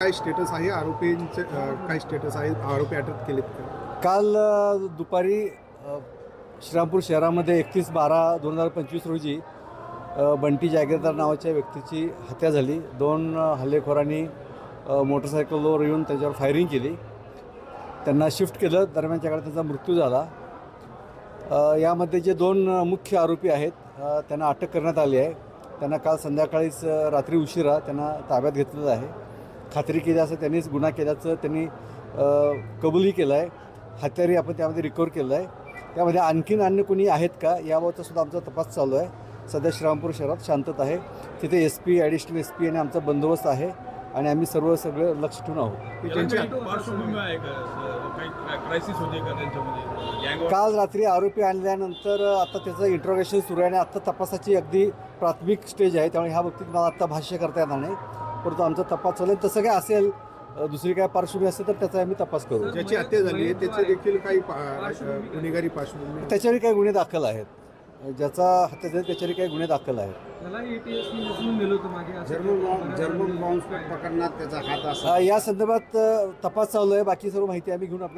काय स्टेटस आहे? आरोपींचे काय स्टेटस आहे? आरोपी अटक केलेत काल दुपारी श्रीरामपूर शहरामध्ये एकतीस बारा दोन हजार पंचवीस रोजी बंटी जागीरदार नावाच्या व्यक्तीची हत्या झाली. दोन हल्लेखोरांनी मोटरसायकलवर येऊन त्याच्यावर फायरिंग केली. त्यांना शिफ्ट केलं. दरम्यानच्या काळात मृत्यू झाला. यामध्ये जे दोन मुख्य आरोपी आहेत त्यांना अटक करण्यात आली आहे. त्यांना काल संध्याकाळीच रात्री उशिरा त्यांना ताब्यात घेतलेलं आहे. खात्री केली असं त्यांनीच गुन्हा केल्याचं त्यांनी अ, कबूलही केलं आहे हत्यारही आपण त्यामध्ये रिकवर केलं आहे त्यामध्ये आणखीन अन्य कोणी आहेत का याबाबतचा सुद्धा आमचा तपास चालू आहे. सध्या श्रीरामपूर शहरात शांतता आहे. तिथे S P additional S P आणि आमचा बंदोबस्त आहे आणि आम्ही सर्व सगळं लक्ष ठेवून आहोत. काल रात्री आरोपी आणल्यानंतर आता त्याचं इंट्रोगेशन सुरू आहे आणि आत्ता तपासाची अगदी प्राथमिक स्टेज आहे. त्यामुळे ह्या बाबतीत मला आत्ता भाष्य करता येणार नाही. परंतु आमचा तपास चालू आहे तसं काय असेल दुसरी काय पार्श्वभूमी असेल तर त्याचा आम्ही तपास करू. ज्याची हत्या झाली आहे त्याचे देखील काही पा- गुन्हेगारी पार्श्वभूमी आहे. त्याच्यावरही काही गुन्हे दाखल आहेत. ज्याचा हत्या झाली त्याच्यावरही काही गुन्हे दाखल आहेत. त्याला एटीएस उचलून नेलं होतं मागे असं जर्मन बॉम्ब जर्मन बॉम्ब प्रकरणात त्याचा हात असा. अ, या संदर्भात अ, तपास चालू आहे. बाकी सर्व माहिती आम्ही घेऊन आपल्या